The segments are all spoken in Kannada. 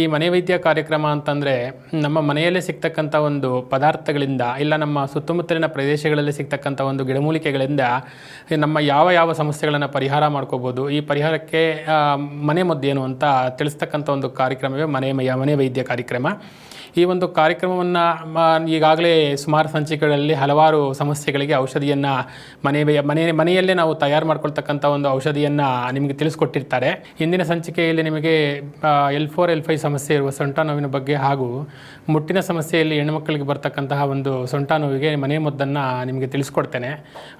ಈ ಮನೆ ವೈದ್ಯ ಕಾರ್ಯಕ್ರಮ ಅಂತಂದರೆ ನಮ್ಮ ಮನೆಯಲ್ಲೇ ಸಿಗ್ತಕ್ಕಂಥ ಒಂದು ಪದಾರ್ಥಗಳಿಂದ ಇಲ್ಲ ನಮ್ಮ ಸುತ್ತಮುತ್ತಲಿನ ಪ್ರದೇಶಗಳಲ್ಲಿ ಸಿಗ್ತಕ್ಕಂಥ ಒಂದು ಗಿಡಮೂಲಿಕೆಗಳಿಂದ ನಮ್ಮ ಯಾವ ಯಾವ ಸಮಸ್ಯೆಗಳನ್ನು ಪರಿಹಾರ ಮಾಡ್ಕೋಬೋದು, ಈ ಪರಿಹಾರಕ್ಕೆ ಮನೆ ಮದ್ದೇನು ಅಂತ ತಿಳಿಸ್ತಕ್ಕಂಥ ಒಂದು ಕಾರ್ಯಕ್ರಮವೇ ಮನೆ ಮನೆ ವೈದ್ಯ ಕಾರ್ಯಕ್ರಮ. ಈ ಒಂದು ಕಾರ್ಯಕ್ರಮವನ್ನು ಈಗಾಗಲೇ ಸುಮಾರು ಸಂಚಿಕೆಗಳಲ್ಲಿ ಹಲವಾರು ಸಮಸ್ಯೆಗಳಿಗೆ ಔಷಧಿಯನ್ನು ಮನೆ ಮನೆ, ಮನೆಯಲ್ಲೇ ನಾವು ತಯಾರು ಮಾಡ್ಕೊಳ್ತಕ್ಕಂಥ ಒಂದು ಔಷಧಿಯನ್ನು ನಿಮಗೆ ತಿಳಿಸ್ಕೊಟ್ಟಿರ್ತಾರೆ. ಇಂದಿನ ಸಂಚಿಕೆಯಲ್ಲಿ ನಿಮಗೆ ಎಲ್ ಫೋರ್, ಎಲ್ ಫೈವ್ ಸಮಸ್ಯೆ ಇರುವ ಸೊಂಟ ನೋವಿನ ಬಗ್ಗೆ ಹಾಗೂ ಮುಟ್ಟಿನ ಸಮಸ್ಯೆಯಲ್ಲಿ ಹೆಣ್ಣುಮಕ್ಕಳಿಗೆ ಬರ್ತಕ್ಕಂತಹ ಒಂದು ಸೊಂಟ ನೋವಿಗೆ ಮನೆ ಮದ್ದನ್ನು ನಿಮಗೆ ತಿಳಿಸ್ಕೊಡ್ತೇನೆ.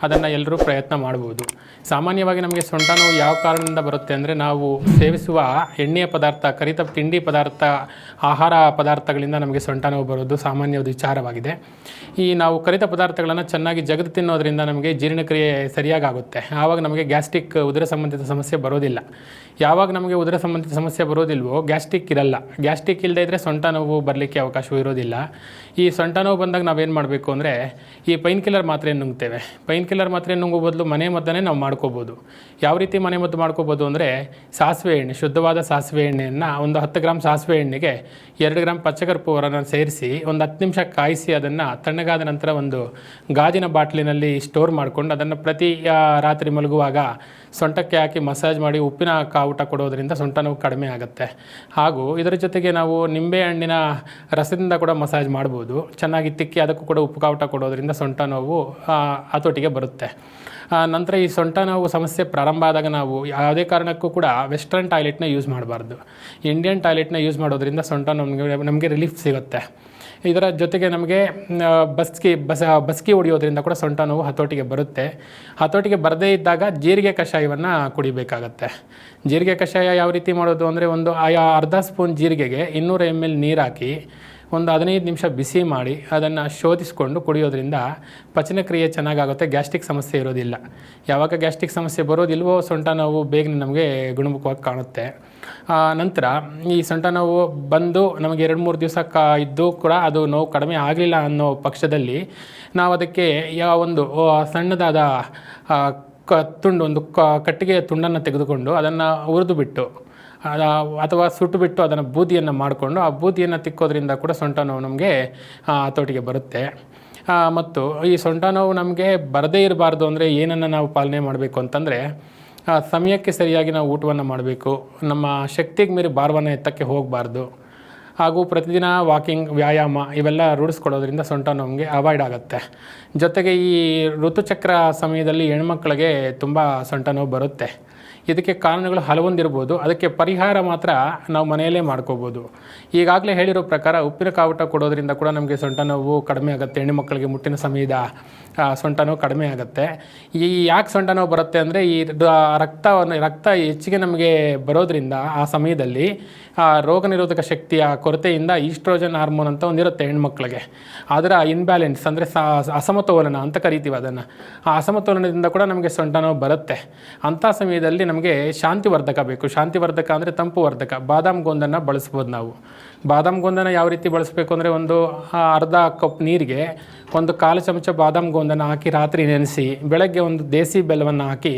ಅದನ್ನು ಎಲ್ಲರೂ ಪ್ರಯತ್ನ ಮಾಡ್ಬೋದು. ಸಾಮಾನ್ಯವಾಗಿ ನಮಗೆ ಸೊಂಟ ನೋವು ಯಾವ ಕಾರಣದಿಂದ ಬರುತ್ತೆ ಅಂದರೆ ನಾವು ಸೇವಿಸುವ ಎಣ್ಣೆಯ ಪದಾರ್ಥ, ಕರಿತ ತಿಂಡಿ ಪದಾರ್ಥ, ಆಹಾರ ಪದಾರ್ಥಗಳಿಂದ ನಮಗೆ ಸೊಂಟ ನೋವು ಬರೋದು ಸಾಮಾನ್ಯವಾದ ವಿಚಾರವಾಗಿದೆ. ಈ ನಾವು ಕರಿತ ಪದಾರ್ಥಗಳನ್ನು ಚೆನ್ನಾಗಿ ಜಗದು ತಿನ್ನೋದ್ರಿಂದ ನಮಗೆ ಜೀರ್ಣಕ್ರಿಯೆ ಸರಿಯಾಗಿ ಆವಾಗ ನಮಗೆ ಗ್ಯಾಸ್ಟ್ರಿಕ್ ಉದರ ಸಂಬಂಧಿತ ಸಮಸ್ಯೆ ಬರೋದಿಲ್ಲ. ಯಾವಾಗ ನಮಗೆ ಉದರ ಸಂಬಂಧಿತ ಸಮಸ್ಯೆ ಬರೋದಿಲ್ವೋ ಗ್ಯಾಸ್ಟ್ರಿಕ್ ಇರಲ್ಲ. ಗ್ಯಾಸ್ಟ್ರಿಕ್ ಇಲ್ಲದೇ ಇದ್ದರೆ ಸೊಂಟ ನೋವು ಬರಲಿಕ್ಕೆ ಅವಕಾಶವೂ ಇರೋದಿಲ್ಲ. ಈ ಸೊಂಟ ನೋವು ಬಂದಾಗ ನಾವೇನು ಮಾಡಬೇಕು ಅಂದರೆ ಈ ಪೈನ್ ಕಿಲ್ಲರ್ ಮಾತ್ರೆ ನುಂಗ್ತೇವೆ. ಪೈನ್ ಕಿಲ್ಲರ್ ಮಾತ್ರೆ ನುಂಗೋ ಬದಲು ಮನೆ ಮದ್ದನ್ನೇ ನಾವು ಮಾಡ್ಕೋಬೋದು. ಯಾವ ರೀತಿ ಮನೆ ಮದ್ದು ಮಾಡ್ಕೋಬೋದು ಅಂದರೆ ಸಾಸಿವೆ ಎಣ್ಣೆ, ಶುದ್ಧವಾದ ಸಾಸಿವೆ ಎಣ್ಣೆಯನ್ನು ಒಂದು ಹತ್ತು ಗ್ರಾಮ್ ಸಾಸಿವೆ ಎಣ್ಣೆಗೆ ಎರಡು ಗ್ರಾಮ್ ಪಚ್ಚಕರ್ಪೂರನ ಸೇರಿಸಿ ಒಂದು ಹತ್ತು ನಿಮಿಷ ಕಾಯಿಸಿ ಅದನ್ನು ತಣ್ಣಗಾದ ನಂತರ ಒಂದು ಗಾಜಿನ ಬಾಟ್ಲಿನಲ್ಲಿ ಸ್ಟೋರ್ ಮಾಡಿಕೊಂಡು ಅದನ್ನು ಪ್ರತಿ ರಾತ್ರಿ ಮಲಗುವಾಗ ಸೊಂಟಕ್ಕೆ ಹಾಕಿ ಮಸಾಜ್ ಮಾಡಿ ಉಪ್ಪಿನ ಕಾವುಟ ಕೊಡೋದರಿಂದ ಸೊಂಟ ನೋವು ಕಡಿಮೆ ಆಗುತ್ತೆ. ಹಾಗೂ ಇದರ ಜೊತೆಗೆ ನಾವು ನಿಂಬೆ ಹಣ್ಣಿನ ರಸದಿಂದ ಕೂಡ ಮಸಾಜ್ ಮಾಡ್ಬೋದು. ಚೆನ್ನಾಗಿ ತಿಕ್ಕಿ ಅದಕ್ಕೂ ಕೂಡ ಉಪ್ಪು ಕಾವುಟ ಕೊಡೋದರಿಂದ ಸೊಂಟ ನೋವು ಹತೋಟಿಗೆ ಬರುತ್ತೆ. ನಂತರ ಈ ಸೊಂಟ ನೋವು ಸಮಸ್ಯೆ ಪ್ರಾರಂಭ ಆದಾಗ ನಾವು ಯಾವುದೇ ಕಾರಣಕ್ಕೂ ಕೂಡ ವೆಸ್ಟರ್ನ್ ಟಾಯ್ಲೆಟ್ನ ಯೂಸ್ ಮಾಡಬಾರ್ದು. ಇಂಡಿಯನ್ ಟಾಯ್ಲೆಟ್ನ ಯೂಸ್ ಮಾಡೋದ್ರಿಂದ ಸೊಂಟ ನಮಗೆ ನಮಗೆ ರಿಲೀಫ್ ಸಿಗುತ್ತೆ. ಇದರ ಜೊತೆಗೆ ನಮಗೆ ಬಸ್ಕಿ ಬಸ ಬಸ್ಕಿ ಹೊಡೆಯೋದ್ರಿಂದ ಕೂಡ ಸೊಂಟ ನೋವು ಹತೋಟಿಗೆ ಬರುತ್ತೆ. ಹತೋಟಿಗೆ ಬರದೇ ಇದ್ದಾಗ ಜೀರಿಗೆ ಕಷಾಯವನ್ನು ಕುಡಿಬೇಕಾಗತ್ತೆ. ಜೀರಿಗೆ ಕಷಾಯ ಯಾವ ರೀತಿ ಮಾಡೋದು ಅಂದರೆ ಒಂದು ಆಯಾ ಅರ್ಧ ಸ್ಪೂನ್ ಜೀರಿಗೆಗೆ ಇನ್ನೂರು ಎಂ ಎಲ್ ನೀರು ಹಾಕಿ ಒಂದು ಹದಿನೈದು ನಿಮಿಷ ಬಿಸಿ ಮಾಡಿ ಅದನ್ನು ಶೋಧಿಸಿಕೊಂಡು ಕುಡಿಯೋದ್ರಿಂದ ಪಚನಕ್ರಿಯೆ ಚೆನ್ನಾಗಾಗುತ್ತೆ, ಗ್ಯಾಸ್ಟ್ರಿಕ್ ಸಮಸ್ಯೆ ಇರೋದಿಲ್ಲ. ಯಾವಾಗ ಗ್ಯಾಸ್ಟ್ರಿಕ್ ಸಮಸ್ಯೆ ಬರೋದಿಲ್ವೋ ಸೊಂಟ ನೋವು ಬೇಗನೆ ನಮಗೆ ಗುಣಮುಖವಾಗಿ ಕಾಣುತ್ತೆ. ನಂತರ ಈ ಸೊಂಟ ನೋವು ಬಂದು ನಮಗೆ ಎರಡು ಮೂರು ದಿವಸ ಕ ಇದ್ದು ಕೂಡ ಅದು ನೋವು ಕಡಿಮೆ ಆಗಲಿಲ್ಲ ಅನ್ನೋ ಪಕ್ಷದಲ್ಲಿ ನಾವು ಅದಕ್ಕೆ ಯಾವ ಒಂದು ಸಣ್ಣದಾದ ಕ, ತುಂಡು, ಒಂದು ಕಟ್ಟಿಗೆಯ ತುಂಡನ್ನು ತೆಗೆದುಕೊಂಡು ಅದನ್ನು ಹುರಿದು ಬಿಟ್ಟು ಅಥವಾ ಸುಟ್ಟು ಬಿಟ್ಟು ಅದನ್ನು ಬೂದಿಯನ್ನು ಮಾಡಿಕೊಂಡು ಆ ಬೂದಿಯನ್ನು ತಿಕ್ಕೋದ್ರಿಂದ ಕೂಡ ಸೊಂಟ ನೋವು ನಮಗೆ ಹತೋಟಿಗೆ ಬರುತ್ತೆ. ಮತ್ತು ಈ ಸೊಂಟ ನೋವು ನಮಗೆ ಬರದೇ ಇರಬಾರ್ದು ಅಂದರೆ ಏನನ್ನು ನಾವು ಪಾಲನೆ ಮಾಡಬೇಕು ಅಂತಂದರೆ ಸಮಯಕ್ಕೆ ಸರಿಯಾಗಿ ನಾವು ಊಟವನ್ನು ಮಾಡಬೇಕು. ನಮ್ಮ ಶಕ್ತಿಗೆ ಮೀರಿ ಭಾರವನ್ನು ಎತ್ತಕ್ಕೆ ಹೋಗಬಾರ್ದು. ಹಾಗೂ ಪ್ರತಿದಿನ ವಾಕಿಂಗ್, ವ್ಯಾಯಾಮ ಇವೆಲ್ಲ ರೂಢಿಸ್ಕೊಡೋದ್ರಿಂದ ಸೊಂಟ ನೋವಿಗೆ ಅವಾಯ್ಡ್ ಆಗುತ್ತೆ. ಜೊತೆಗೆ ಈ ಋತುಚಕ್ರ ಸಮಯದಲ್ಲಿ ಹೆಣ್ಮಕ್ಳಿಗೆ ತುಂಬ ಸೊಂಟ ನೋವು ಬರುತ್ತೆ. ಇದಕ್ಕೆ ಕಾರಣಗಳು ಹಲವೊಂದಿರ್ಬೋದು ಅದಕ್ಕೆ ಪರಿಹಾರ ಮಾತ್ರ ನಾವು ಮನೆಯಲ್ಲೇ ಮಾಡ್ಕೋಬೋದು ಈಗಾಗಲೇ ಹೇಳಿರೋ ಪ್ರಕಾರ ಉಪ್ಪಿನ ಕಾವುಟ ಕೊಡೋದ್ರಿಂದ ಕೂಡ ನಮಗೆ ಸೊಂಟ ನೋವು ಕಡಿಮೆ ಆಗುತ್ತೆ. ಹೆಣ್ಣು ಮಕ್ಕಳಿಗೆ ಮುಟ್ಟಿನ ಸಮಯದ ಸೊಂಟ ನೋವು ಕಡಿಮೆ ಆಗುತ್ತೆ. ಈ ಯಾಕೆ ಸೊಂಟ ನೋವು ಬರುತ್ತೆ ಅಂದರೆ ಈ ರಕ್ತವನ್ನು ರಕ್ತ ಹೆಚ್ಚಿಗೆ ನಮಗೆ ಬರೋದ್ರಿಂದ ಆ ಸಮಯದಲ್ಲಿ ರೋಗ ನಿರೋಧಕ ಶಕ್ತಿಯ ಕೊರತೆಯಿಂದ ಈಸ್ಟ್ರೋಜನ್ ಹಾರ್ಮೋನ್ ಅಂತ ಒಂದಿರುತ್ತೆ ಹೆಣ್ಮಕ್ಳಿಗೆ ಅದರ ಇನ್ಬ್ಯಾಲೆನ್ಸ್ ಅಂದರೆ ಅಸಮತೋಲನ ಅಂತ ಕರಿತೀವಿ ಅದನ್ನು. ಆ ಅಸಮತೋಲನದಿಂದ ಕೂಡ ನಮಗೆ ಸೊಂಟ ನೋವು ಬರುತ್ತೆ. ಅಂಥ ಸಮಯದಲ್ಲಿ ನಮಗೆ ಶಾಂತಿವರ್ಧಕ ಬೇಕು. ಶಾಂತಿವರ್ಧಕ ಅಂದರೆ ತಂಪು ವರ್ಧಕ. ಬಾದಾಮ್ ಗೋಂದನ್ನು ಬಳಸ್ಬೋದು ನಾವು. ಬಾದಾಮ್ ಗೋಂದನ ಯಾವ ರೀತಿ ಬಳಸಬೇಕು ಅಂದರೆ ಒಂದು ಅರ್ಧ ಕಪ್ ನೀರಿಗೆ ಒಂದು ಕಾಲು ಚಮಚ ಬಾದಾಮ್ ಗೊಂದನ್ನು ಹಾಕಿ ರಾತ್ರಿ ನೆನೆಸಿ, ಬೆಳಗ್ಗೆ ಒಂದು ದೇಸಿ ಬೆಲ್ಲವನ್ನು ಹಾಕಿ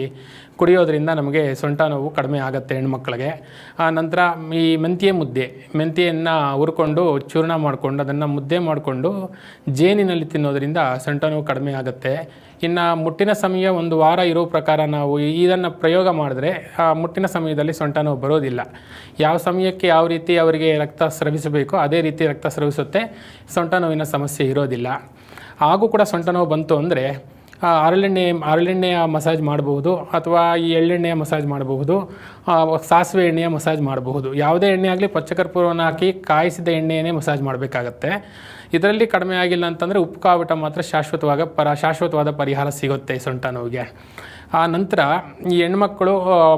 ಕುಡಿಯೋದ್ರಿಂದ ನಮಗೆ ಸೊಂಟ ನೋವು ಕಡಿಮೆ ಆಗುತ್ತೆ ಹೆಣ್ಮಕ್ಳಿಗೆ. ಆ ನಂತರ ಈ ಮೆಂತ್ಯ ಮುದ್ದೆ, ಮೆಂತ್ಯೆಯನ್ನು ಹುರ್ಕೊಂಡು ಚೂರ್ಣ ಮಾಡಿಕೊಂಡು ಅದನ್ನು ಮುದ್ದೆ ಮಾಡಿಕೊಂಡು ಜೇನಿನಲ್ಲಿ ತಿನ್ನೋದ್ರಿಂದ ಸೊಂಟ ನೋವು ಕಡಿಮೆ ಆಗುತ್ತೆ. ಇನ್ನು ಮುಟ್ಟಿನ ಸಮಯ ಒಂದು ವಾರ ಇರೋ ಪ್ರಕಾರ ನಾವು ಇದನ್ನು ಪ್ರಯೋಗ ಮಾಡಿದ್ರೆ ಆ ಮುಟ್ಟಿನ ಸಮಯದಲ್ಲಿ ಸೊಂಟ ನೋವು ಬರೋದಿಲ್ಲ. ಯಾವ ಸಮಯಕ್ಕೆ ಯಾವ ರೀತಿ ಅವರಿಗೆ ರಕ್ತ ಸ್ರವಿಸಬೇಕೋ ಅದೇ ರೀತಿ ರಕ್ತ ಸ್ರವಿಸುತ್ತೆ. ಸೊಂಟ ನೋವಿನ ಸಮಸ್ಯೆ ಇರೋದಿಲ್ಲ. ಹಾಗೂ ಕೂಡ ಸೊಂಟ ನೋವು ಬಂತು ಅಂದರೆ ಹರಳೆಣ್ಣೆ ಹರಳೆಣ್ಣೆಯ ಮಸಾಜ್ ಮಾಡಬಹುದು ಅಥವಾ ಈ ಎಳ್ಳೆಣ್ಣೆಯ ಮಸಾಜ್ ಮಾಡಬಹುದು ಸಾಸಿವೆ ಎಣ್ಣೆಯ ಮಸಾಜ್ ಮಾಡಬಹುದು ಯಾವುದೇ ಎಣ್ಣೆ ಆಗಲಿ ಪಚ್ಚಕರ್ಪೂರವನ್ನು ಹಾಕಿ ಕಾಯಿಸಿದ ಎಣ್ಣೆಯನ್ನೇ ಮಸಾಜ್ ಮಾಡಬೇಕಾಗತ್ತೆ. ಇದರಲ್ಲಿ ಕಡಿಮೆ ಆಗಿಲ್ಲ ಅಂತಂದರೆ ಉಪ್ಪು ಕಾವಟ ಮಾತ್ರ ಶಾಶ್ವತವಾಗ, ಪರ, ಶಾಶ್ವತವಾದ ಪರಿಹಾರ ಸಿಗುತ್ತೆ ಸೊಂಟ ನೋವಿಗೆ. ಆ ನಂತರ ಈ ಹೆಣ್ಮಕ್ಕಳು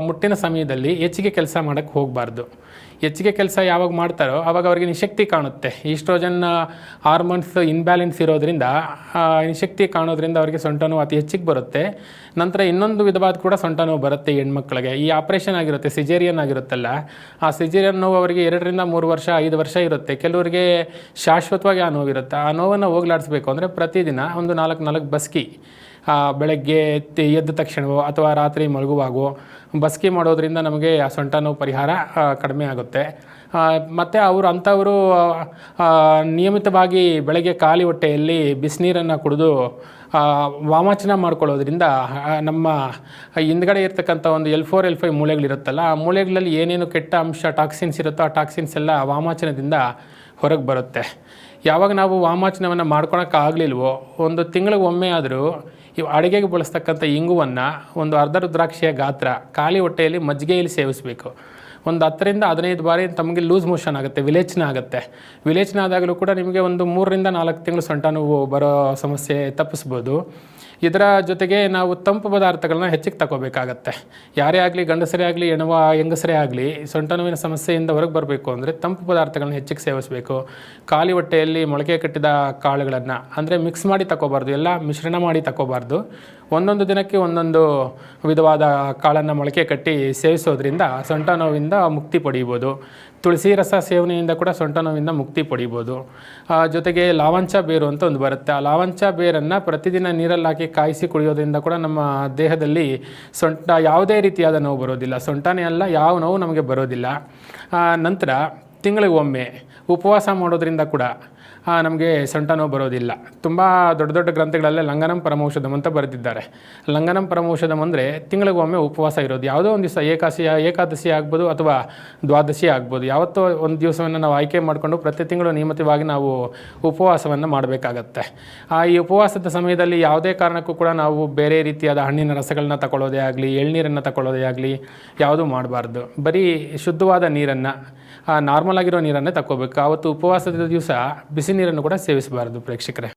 ಮುಟ್ಟಿನ ಸಮಯದಲ್ಲಿ ಹೆಚ್ಚಿಗೆ ಕೆಲಸ ಮಾಡೋಕ್ಕೆ ಹೋಗಬಾರ್ದು. ಹೆಚ್ಚಿಗೆ ಕೆಲಸ ಯಾವಾಗ ಮಾಡ್ತಾರೋ ಆವಾಗ ಅವ್ರಿಗೆ ನಿಶಕ್ತಿ ಕಾಣುತ್ತೆ. ಈಸ್ಟ್ರೋಜನ್ ಹಾರ್ಮೋನ್ಸ್ ಇನ್ಬ್ಯಾಲೆನ್ಸ್ ಇರೋದ್ರಿಂದ ನಿಶಕ್ತಿ ಕಾಣೋದ್ರಿಂದ ಅವರಿಗೆ ಸೊಂಟ ನೋವು ಅತಿ ಹೆಚ್ಚಿಗೆ ಬರುತ್ತೆ. ನಂತರ ಇನ್ನೊಂದು ವಿಧವಾದ ಕೂಡ ಸೊಂಟ ನೋವು ಬರುತ್ತೆ ಹೆಣ್ಮಕ್ಳಿಗೆ. ಈ ಆಪ್ರೇಷನ್ ಆಗಿರುತ್ತೆ ಸಿಜೇರಿಯನ್ ಆಗಿರುತ್ತಲ್ಲ, ಆ ಸಿಜೇರಿಯನ್ ನೋವು ಅವರಿಗೆ ಎರಡರಿಂದ ಮೂರು ವರ್ಷ, ಐದು ವರ್ಷ ಇರುತ್ತೆ. ಕೆಲವರಿಗೆ ಶಾಶ್ವತವಾಗಿ ಆ ನೋವಿರುತ್ತೆ ಆ ನೋವನ್ನು ಹೋಗ್ಲಾಡಿಸ್ಬೇಕು ಅಂದರೆ ಪ್ರತಿದಿನ ಒಂದು ನಾಲ್ಕು ನಾಲ್ಕು ಬಸ್ಕಿ ಬೆಳಗ್ಗೆ ಎದ್ದ ತಕ್ಷಣವೋ ಅಥವಾ ರಾತ್ರಿ ಮಲಗುವಾಗೋ ಬಸ್ಕಿ ಮಾಡೋದರಿಂದ ನಮಗೆ ಆ ಸೊಂಟ ನೋವು ಪರಿಹಾರ ಕಡಿಮೆ ಆಗುತ್ತೆ. ಮತ್ತು ಅವರು ಅಂಥವರು ನಿಯಮಿತವಾಗಿ ಬೆಳಗ್ಗೆ ಖಾಲಿ ಹೊಟ್ಟೆಯಲ್ಲಿ ಬಿಸಿನೀರನ್ನು ಕುಡಿದು ವಾಮಾಚನ ಮಾಡ್ಕೊಳ್ಳೋದ್ರಿಂದ ನಮ್ಮ ಹಿಂದ್ಗಡೆ ಇರ್ತಕ್ಕಂಥ ಒಂದು ಎಲ್ ಫೋರ್, ಎಲ್ ಫೈವ್ ಮೂಳೆಗಳಿರುತ್ತಲ್ಲ, ಆ ಮೂಳೆಗಳಲ್ಲಿ ಏನೇನು ಕೆಟ್ಟ ಅಂಶ, ಟಾಕ್ಸಿನ್ಸ್ ಇರುತ್ತೋ ಆ ಟಾಕ್ಸಿನ್ಸ್ ಎಲ್ಲ ವಾಮಾಚನದಿಂದ ಹೊರಗೆ ಬರುತ್ತೆ. ಯಾವಾಗ ನಾವು ವಾಮಾಚನವನ್ನು ಮಾಡ್ಕೊಳಕ್ಕಾಗಲಿಲ್ವೋ, ಒಂದು ತಿಂಗಳಿಗೆ ಒಮ್ಮೆ ಆದರೂ ಇವು ಅಡುಗೆಗೆ ಬಳಸ್ತಕ್ಕಂಥ ಇಂಗುವನ್ನು ಒಂದು ಅರ್ಧ ರುದ್ರಾಕ್ಷಿಯ ಗಾತ್ರ, ಖಾಲಿ ಹೊಟ್ಟೆಯಲ್ಲಿ ಮಜ್ಜಿಗೆಯಲ್ಲಿ ಸೇವಿಸಬೇಕು. ಒಂದು ಹತ್ತರಿಂದ ಹದಿನೈದು ಬಾರಿ ತಮಗೆ ಲೂಸ್ ಮೋಷನ್ ಆಗುತ್ತೆ, ವಿಲೇಚನ ಆಗುತ್ತೆ. ವಿಲೇಚನ ಆದಾಗಲೂ ಕೂಡ ನಿಮಗೆ ಒಂದು ಮೂರರಿಂದ ನಾಲ್ಕು ತಿಂಗಳು ಸೊಂಟ ನೋವು ಬರೋ ಸಮಸ್ಯೆ ತಪ್ಪಿಸ್ಬೋದು. ಇದರ ಜೊತೆಗೆ ನಾವು ತಂಪು ಪದಾರ್ಥಗಳನ್ನ ಹೆಚ್ಚಿಗೆ ತಗೋಬೇಕಾಗತ್ತೆ. ಯಾರೇ ಆಗಲಿ ಗಂಡಸರೇ ಆಗಲಿ, ಹೆಣವ, ಹೆಂಗಸರೇ ಆಗಲಿ ಸೊಂಟ ನೋವಿನ ಸಮಸ್ಯೆಯಿಂದ ಹೊರಗೆ ಬರಬೇಕು ಅಂದರೆ ತಂಪು ಪದಾರ್ಥಗಳನ್ನ ಹೆಚ್ಚಿಗೆ ಸೇವಿಸಬೇಕು. ಖಾಲಿ ಹೊಟ್ಟೆಯಲ್ಲಿ ಮೊಳಕೆ ಕಟ್ಟಿದ ಕಾಳುಗಳನ್ನು ಅಂದರೆ ಮಿಕ್ಸ್ ಮಾಡಿ ತಗೋಬಾರ್ದು, ಎಲ್ಲ ಮಿಶ್ರಣ ಮಾಡಿ ತಗೋಬಾರ್ದು. ಒಂದೊಂದು ದಿನಕ್ಕೆ ಒಂದೊಂದು ವಿಧವಾದ ಕಾಳನ್ನು ಮೊಳಕೆ ಕಟ್ಟಿ ಸೇವಿಸೋದ್ರಿಂದ ಸೊಂಟ ನೋವಿಂದ ಮುಕ್ತಿ ಪಡೀಬೋದು. ತುಳಸಿ ರಸ ಸೇವನೆಯಿಂದ ಕೂಡ ಸೊಂಟ ನೋವಿಂದ ಮುಕ್ತಿ ಪಡಿಬೋದು. ಜೊತೆಗೆ ಲಾವಂಚ ಬೇರು ಅಂತ ಒಂದು ಬರುತ್ತೆ. ಆ ಲಾವಂಚ ಬೇರನ್ನು ಪ್ರತಿದಿನ ನೀರಲ್ಲಿ ಹಾಕಿ ಕಾಯಿಸಿ ಕುಡಿಯೋದ್ರಿಂದ ಕೂಡ ನಮ್ಮ ದೇಹದಲ್ಲಿ ಸೊಂಟ, ಯಾವುದೇ ರೀತಿಯಾದ ನೋವು ಬರೋದಿಲ್ಲ. ಸೊಂಟನೇ ಅಲ್ಲ, ಯಾವ ನೋವು ನಮಗೆ ಬರೋದಿಲ್ಲ. ನಂತರ ತಿಂಗಳಿಗೊಮ್ಮೆ ಉಪವಾಸ ಮಾಡೋದ್ರಿಂದ ಕೂಡ ನಮಗೆ ಸೊಂಟ ನೋವು ಬರೋದಿಲ್ಲ. ತುಂಬ ದೊಡ್ಡ ದೊಡ್ಡ ಗ್ರಂಥಗಳಲ್ಲೇ ಲಂಗನಂ ಪರಮೌಷಧಂ ಅಂತ ಬರೆದಿದ್ದಾರೆ. ಲಂಗನಂ ಪರಮೌಷಧಂ ಅಂದರೆ ತಿಂಗಳಿಗೆ ಒಮ್ಮೆ ಉಪವಾಸ ಇರೋದು. ಯಾವುದೋ ಒಂದು ದಿವಸ ಏಕಾಸಿ ಏಕಾದಶಿ ಆಗ್ಬೋದು ಅಥವಾ ದ್ವಾದಶಿ ಆಗ್ಬೋದು. ಯಾವತ್ತೋ ಒಂದು ದಿವಸವನ್ನು ನಾವು ಆಯ್ಕೆ ಮಾಡಿಕೊಂಡು ಪ್ರತಿ ತಿಂಗಳು ನಿಯಮಿತವಾಗಿ ನಾವು ಉಪವಾಸವನ್ನು ಮಾಡಬೇಕಾಗತ್ತೆ. ಆ, ಈ ಉಪವಾಸದ ಸಮಯದಲ್ಲಿ ಯಾವುದೇ ಕಾರಣಕ್ಕೂ ಕೂಡ ನಾವು ಬೇರೆ ರೀತಿಯಾದ ಹಣ್ಣಿನ ರಸಗಳನ್ನ ತಗೊಳ್ಳೋದೇ ಆಗಲಿ, ಎಳ್ನೀರನ್ನು ತಗೊಳ್ಳೋದೇ ಆಗಲಿ ಯಾವುದೂ ಮಾಡಬಾರ್ದು. ಬರೀ ಶುದ್ಧವಾದ ನೀರನ್ನು ನಾರ್ಮಲ್ ಆಗಿರೋ ನೀರನ್ನೇ ತಗೋಬೇಕು ಆವತ್ತು ಉಪವಾಸದ ದಿವಸ ಬಿಸಿ ನೀರನ್ನು ಕೂಡ ಸೇವಿಸಬಾರದು ಪ್ರೇಕ್ಷಕರೇ.